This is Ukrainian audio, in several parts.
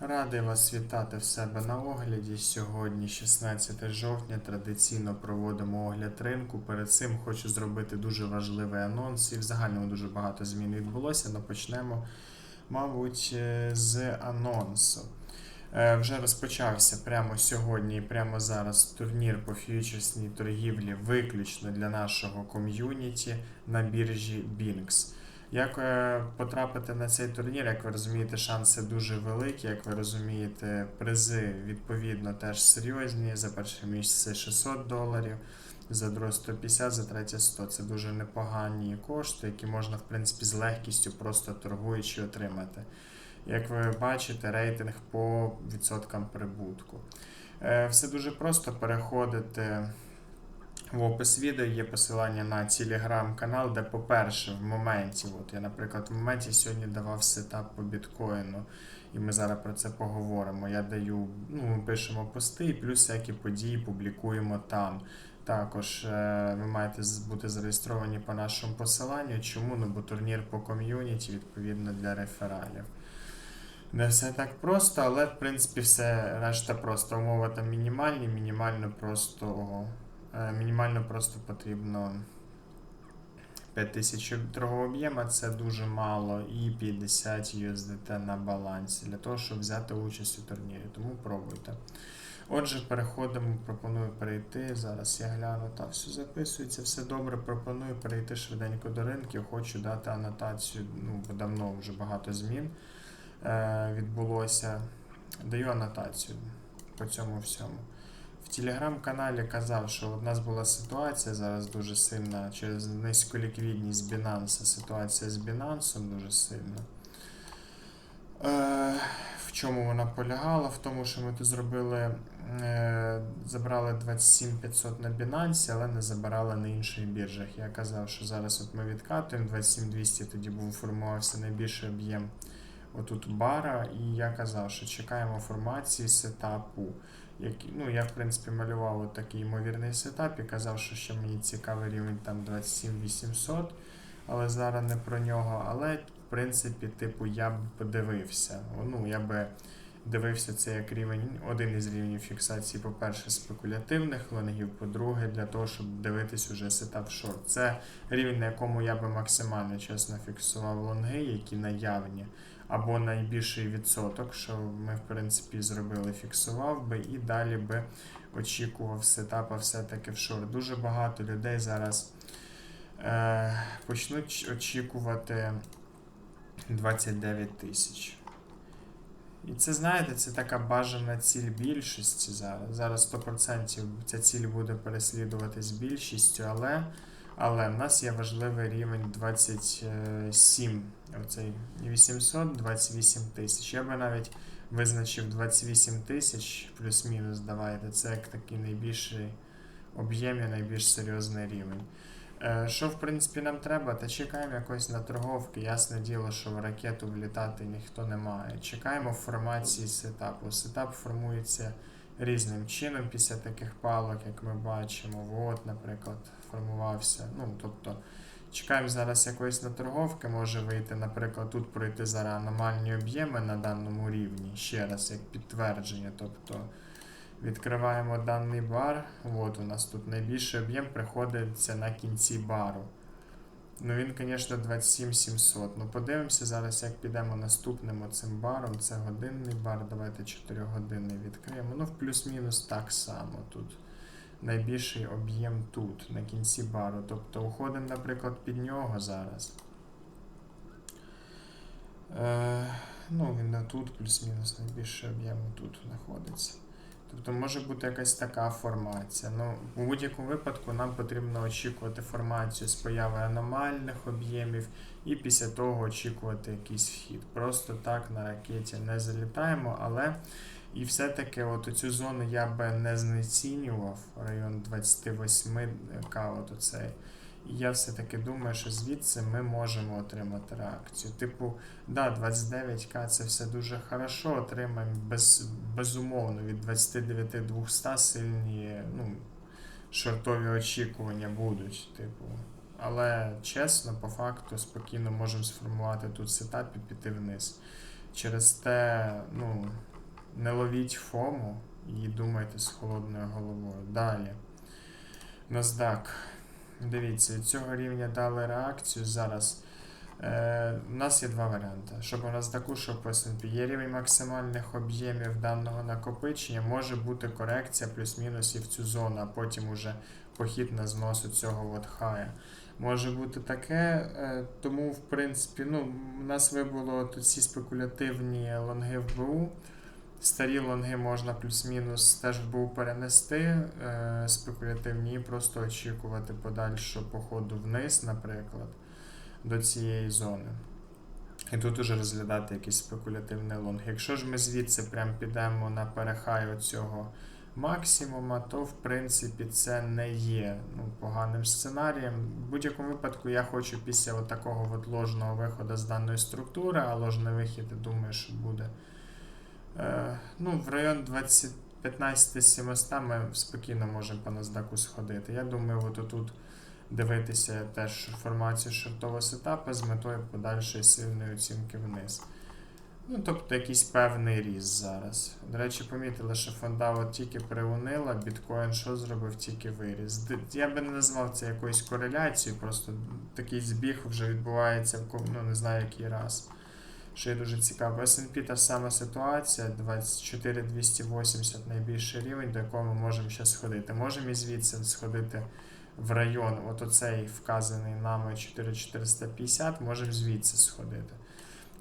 Радий вас вітати в себе на огляді. Сьогодні, 16 жовтня, традиційно проводимо огляд ринку. Перед цим хочу зробити дуже важливий анонс, і в загальному дуже багато змін відбулося. але почнемо, мабуть, е, з анонсу. Е, Вже розпочався прямо сьогодні і прямо зараз турнір по фьючерсній торгівлі виключно для нашого ком'юніті на біржі Binx. Як е, потрапити на цей турнір, як ви розумієте, шанси дуже великі. Як ви розумієте, призи відповідно теж серйозні. За перше місце 600 доларів, за друге 150, за третє 100. Це дуже непогані кошти, які можна в принципі з легкістю просто торгуючи отримати. Як ви бачите, рейтинг по відсоткам прибутку. Е, Все дуже просто переходите. В опис відео є посилання на телеграм-канал, де, по-перше, в моменті, от я, наприклад, в моменті сьогодні давав сетап по біткоїну, і ми зараз про це поговоримо. Я даю, ну, ми пишемо пости, і плюс всякі події публікуємо там. Також е, ви маєте бути зареєстровані по нашому посиланню. Чому? Ну, бо турнір по ком'юніті, відповідно, для рефералів. Не все так просто, але в принципі все решта просто. Умови там мінімальні, мінімально просто. Е, Мінімально просто потрібно 5000 торгового об'єму, це дуже мало, і 50 USDT на балансі для того, щоб взяти участь у турнірі. Тому пробуйте. Отже, переходимо, пропоную перейти. Зараз я гляну, та все записується, все добре. Пропоную перейти швиденько до ринків. Хочу дати анотацію. Ну, бо давно вже багато змін е, відбулося. Даю анотацію по цьому всьому. В телеграм-каналі казав, що у нас була ситуація зараз дуже сильна через низьку ліквідність Binance. Ситуація з Binance дуже сильна. Е, в чому вона полягала? В тому, що ми тут зробили, е, забрали 27 500 на Binance, але не забирали на інших біржах. Я казав, що зараз от ми відкатуємо 27 200, тоді був формувався найбільший об'єм отут бара, і я казав, що чекаємо формації сетапу. Які, ну, я, в принципі, малював от такий ймовірний сетап і казав, що ще мені цікавий рівень там 27 800, але зараз не про нього. Але, в принципі, типу, я б подивився. Ну, я би дивився це як рівень, один із рівнів фіксації, по-перше, спекулятивних лонгів, по-друге, для того, щоб дивитись уже сетап шорт. Це рівень, на якому я би максимально чесно фіксував лонги, які наявні або найбільший відсоток, що ми, в принципі, зробили, фіксував би, і далі би очікував сетапа все-таки в шорт. Дуже багато людей зараз е, почнуть очікувати 29 тисяч. І це, знаєте, це така бажана ціль більшості зараз. Зараз 100% ця ціль буде переслідуватись більшістю, але, але в нас є важливий рівень 27. Оцей 800, 28 тисяч. Я би навіть визначив 28 тисяч плюс-мінус, давайте. Це як такий найбільший об'єм і найбільш серйозний рівень. Е, Що, в принципі, нам треба? Та чекаємо якось на торговки. Ясне діло, що в ракету влітати ніхто не має. Чекаємо формації сетапу. Сетап формується різним чином після таких палок, як ми бачимо. От, наприклад, формувався. Ну, тобто, чекаємо зараз якоїсь на торговки, може вийти, наприклад, тут пройти зараз аномальні об'єми на даному рівні. Ще раз, як підтвердження. Тобто відкриваємо даний бар. От у нас тут найбільший об'єм приходиться на кінці бару. Ну він, звісно, 27 700. Ну подивимося зараз, як підемо наступним оцим баром. Це годинний бар. Давайте 4 годинний відкриємо. Ну, в плюс-мінус так само тут. Найбільший об'єм тут, на кінці бару. Тобто уходимо, наприклад, під нього зараз. Е, ну, він не тут, плюс-мінус найбільший об'єм тут знаходиться. Тобто може бути якась така формація. Ну, у будь-якому випадку нам потрібно очікувати формацію з появи аномальних об'ємів і після того очікувати якийсь вхід. Просто так на ракеті не залітаємо, але і все-таки от цю зону я би не знецінював, район 28к, от оцей. Я все-таки думаю, що звідси ми можемо отримати реакцію. Типу, да, 29к це все дуже хорошо, отримаємо без, безумовно від 29 200 сильні ну, шортові очікування будуть. Типу. Але чесно, по факту, спокійно можемо сформувати тут сетап і піти вниз. Через те, ну, Не ловіть фому і думайте з холодною головою. Далі. NASDAQ. Дивіться, цього рівня дали реакцію. Зараз е, у нас є два варіанти. Щоб у NASDAQ, щоб по S&P. Є рівень максимальних об'ємів даного накопичення. Може бути корекція плюс-мінус і в цю зону, а потім уже похід на зносу цього от хая. Може бути таке, е, тому в принципі, ну, у нас вибуло ці спекулятивні лонги в БУ. Старі лонги можна плюс-мінус теж в БУ перенести, е, спекулятивні, просто очікувати подальшого походу вниз, наприклад, до цієї зони. І тут уже розглядати якийсь спекулятивний лонг. Якщо ж ми звідси прям підемо на перехай оцього максимума, то в принципі це не є ну, поганим сценарієм. В будь-якому випадку я хочу після от такого от ложного виходу з даної структури, а ложний вихід, думаю, що буде. Е, ну, в район 20, 15-700 ми спокійно можемо по NASDAQ сходити. Я думаю, от тут дивитися теж формацію шортового сетапу з метою подальшої сильної оцінки вниз. Ну, тобто якийсь певний ріст зараз. До речі, помітили, що фонда от тільки приунила, біткоін що зробив, тільки виріс. Я би не назвав це якоюсь кореляцією, просто такий збіг вже відбувається ну, не знаю який раз. Що є дуже цікаво. S&P та сама ситуація, 24280 найбільший рівень, до якого ми можемо ще сходити. Можемо і звідси сходити в район, от оцей вказаний нами 4450, можемо звідси сходити.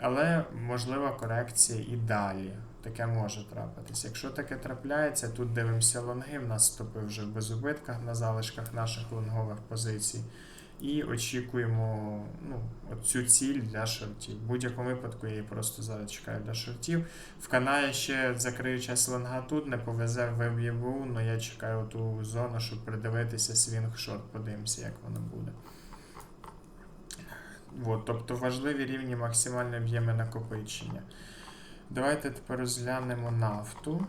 Але можлива корекція і далі. Таке може трапитись. Якщо таке трапляється, тут дивимося лонги, в нас стопив вже в безубитках на залишках наших лонгових позицій. І очікуємо ну, цю ціль для шортів. В будь-якому випадку я її просто зараз чекаю для шортів. В Канаї ще закрию час лонга тут, не повезе в ЄБУ, але я чекаю ту зону, щоб придивитися свінг шорт, подивимося, як воно буде. От, тобто важливі рівні максимальні об'єми накопичення. Давайте тепер розглянемо нафту.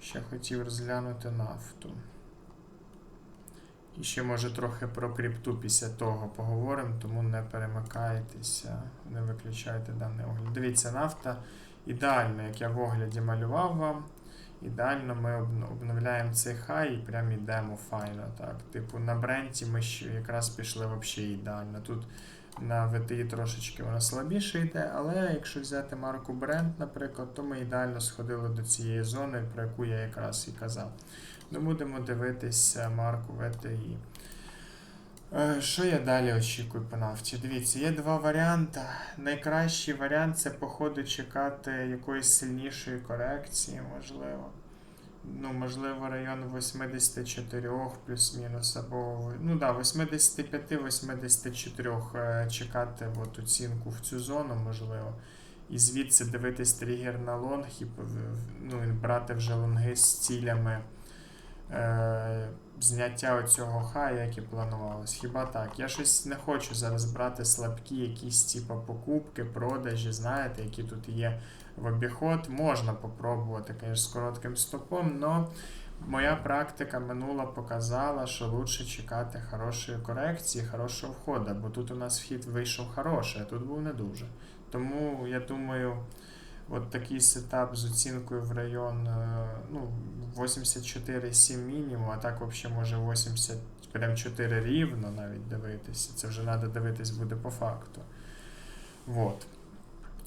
Ще хотів розглянути нафту. І ще може трохи про крипту після того поговоримо, тому не перемикайтеся, не виключайте даний огляд. Дивіться, нафта ідеально, як я в огляді малював вам. Ідеально ми обновляємо цей хай і прям йдемо файно. Так. Типу на бренті ми ще якраз пішли взагалі ідеально. Тут на VTI трошечки вона слабіше йде, але якщо взяти марку Brent, наприклад, то ми ідеально сходили до цієї зони, про яку я якраз і казав. Ну, будемо дивитися марку VTI. Е, Що я далі очікую по нафті? Дивіться, є два варіанти. Найкращий варіант це, походу, чекати якоїсь сильнішої корекції, можливо. Ну, можливо, район 84 плюс-мінус, або ну да, 85-84 е, чекати от оцінку в цю зону, можливо. І звідси дивитись тригер на лонг і ну, брати вже лонги з цілями е, зняття оцього хая, як і планувалось. Хіба так? Я щось не хочу зараз брати слабкі якісь типу, покупки, продажі, знаєте, які тут є в обіход. Можна попробувати, звісно, з коротким стопом, але моя практика минула показала, що лучше чекати хорошої корекції, хорошого входу, бо тут у нас вхід вийшов хороший, а тут був не дуже. Тому я думаю. От такий сетап з оцінкою в район е, ну, 84,7 мінімум, а так взагалі може 80, прям 4 рівно навіть дивитися. Це вже треба дивитись буде по факту. Вот.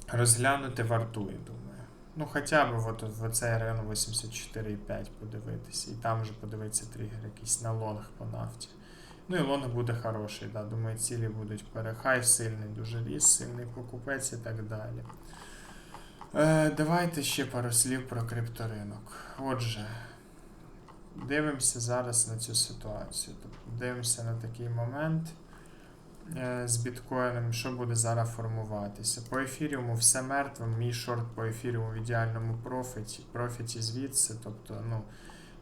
Розглянути вартує, думаю. Ну, хоча б от, в цей район 84,5 подивитися. І там вже подивитися тригер якийсь на лонг по нафті. Ну і лонг буде хороший, да. думаю, цілі будуть перехай, сильний дуже ріс, сильний покупець і так далі. Е, давайте ще пару слів про крипторинок. Отже, дивимося зараз на цю ситуацію. Тобто дивимося на такий момент е, з біткоїном, що буде зараз формуватися. По ефіріуму все мертве, мій шорт по ефіріуму в ідеальному профіті, профіті звідси. Тобто, ну,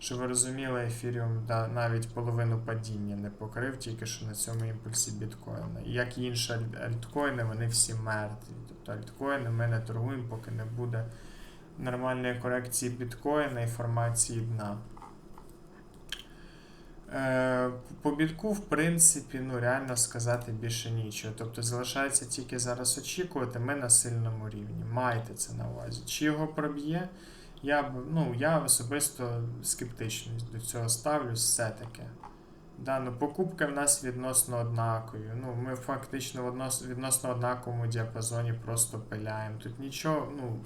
щоб ви розуміли, ефіріум навіть половину падіння не покрив, тільки що на цьому імпульсі біткоїна. Як і інші альткоїни, вони всі мертві. Тобто альткоїни ми не торгуємо, поки не буде нормальної корекції біткоїна і формації дна. Е, По бітку, в принципі, ну реально сказати більше нічого. Тобто залишається тільки зараз очікувати, ми на сильному рівні. Майте це на увазі. Чи його проб'є? Я б, ну, я особисто скептично до цього ставлюсь все-таки. Да, ну, покупки в нас відносно однакові. Ну, ми фактично в відносно однаковому діапазоні просто пиляємо. Тут нічого, ну,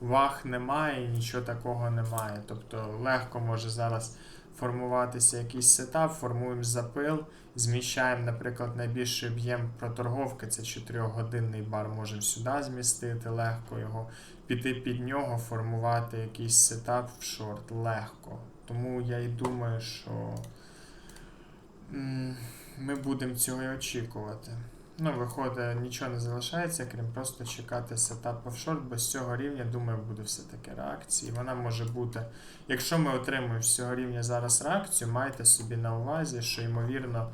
ваг немає, нічого такого немає. Тобто легко може зараз формуватися якийсь сетап, формуємо запил, зміщаємо, наприклад, найбільший об'єм проторговки, це 4-годинний бар, можемо сюди змістити, легко його піти під нього, формувати якийсь сетап в шорт легко. Тому я і думаю, що ми будемо цього і очікувати. Ну, виходить, нічого не залишається, крім просто чекати сетап офшорт, бо з цього рівня, думаю, буде все-таки реакція. І вона може бути. Якщо ми отримуємо з цього рівня зараз реакцію, майте собі на увазі, що ймовірно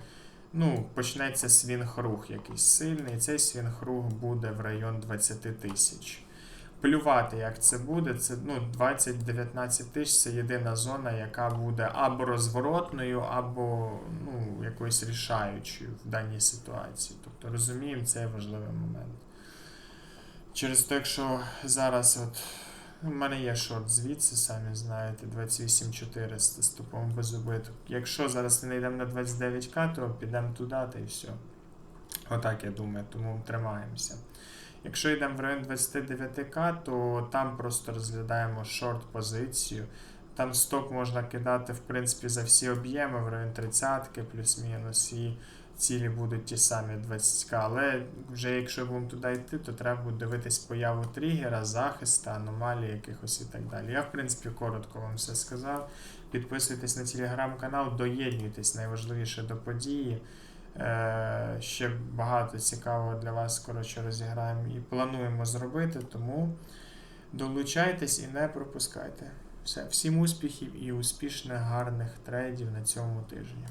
ну, почнеться свінг-рух якийсь сильний, і цей свінг-рух буде в район 20 тисяч. Плювати, як це буде, це ну, 20-19 тисяч це єдина зона, яка буде або розворотною, або ну, якоюсь рішаючою в даній ситуації. Тобто розуміємо, це важливий момент. Через те, якщо зараз от у мене є шорт звідси, самі знаєте, 28400 з без убиток. Якщо зараз не йдемо на 29к, то підемо туди та і все. Отак я думаю, тому тримаємося. Якщо йдемо в район 29к, то там просто розглядаємо шорт позицію. Там стоп можна кидати, в принципі, за всі об'єми в район 30 плюс-мінус, і цілі будуть ті самі 20к. Але вже якщо будемо туди йти, то треба буде дивитись появу тригера, захиста, аномалії якихось і так далі. Я, в принципі, коротко вам все сказав. Підписуйтесь на телеграм-канал, доєднуйтесь найважливіше до події. Е, ще багато цікавого для вас коротше, розіграємо і плануємо зробити, тому долучайтесь і не пропускайте. Все, всім успіхів і успішних гарних трейдів на цьому тижні.